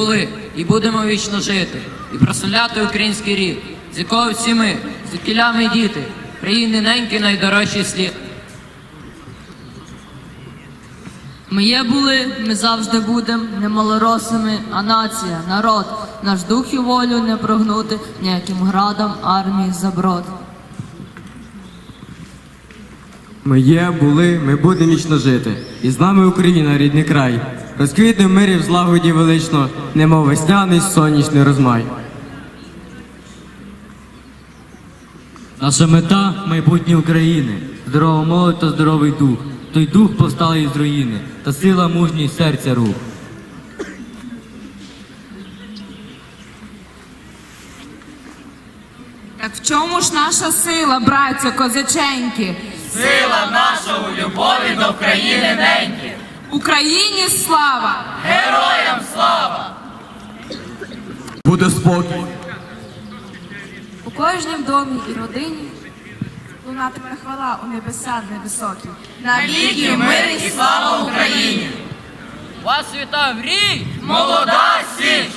були і будемо вічно жити, і прославляти український рід, з якого всі ми, звідкіля ми діти, країни неньки найдорожчий слід. Ми є були, ми завжди будем не малоросами, а нація, народ. Наш дух і волю не прогнути ніяким градам армії заброд. Ми є, були, ми будемо вічно жити. І з нами Україна, рідний край. Розквітне в мирі в злагоді велично, немов весняний сонячний розмай. Наша мета майбутнє України, здорова молодь та здоровий дух. Той дух повсталий з руїни, та сила мужній серця рух. Так в чому ж наша сила, браття козаченьки? Сила наша у любові до країни неньки. Україні слава! Героям слава! Буде спокій. У кожнім домі і родині лунатиме хвала у небеса невисокі. Навіки мир і слава Україні! Вас вітав рій! Молода січ!